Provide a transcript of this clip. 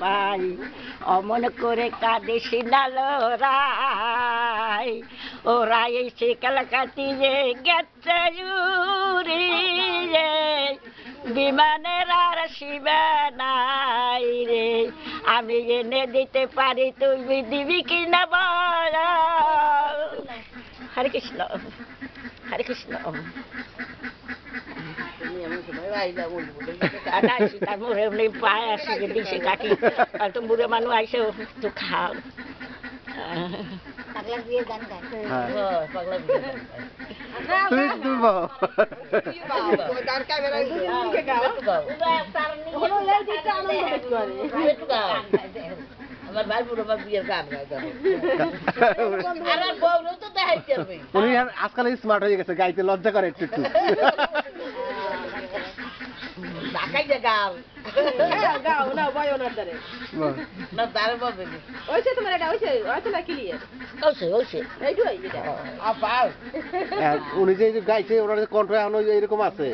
পাই অমন করে কাঁদে সিনালোরাই ওরা এসে কালকাতিয়ে গেছে উড়িয়ে বিমানের আর শিবে নাই রে আমি এনে দিতে পারি তুমি দিবি কি না বল হরে কৃষ্ণ হরে কৃষ্ণ পাগলা বিয়ে গান গায় তুমি তুমি বাবা আমার ভাই বুড়ো আমার বিয়ের গান গায় আমার বউ তো দেখাইতে হবে উনি আজকাল স্মার্ট হয়ে গেছে গাইতে লজ্জা করে একটু একটু ঢাকাই যে গাও গাও না বয় ওনার দ্বারে না তারে বলবে ওইছে তোমার এটা ওইছে হয়তো না ক্লিয়ার ওসে ওসে এইটাই যেটা। আপাও আর উনি যে গাইছে ওনার কণ্ঠ এখন এরকম আছে।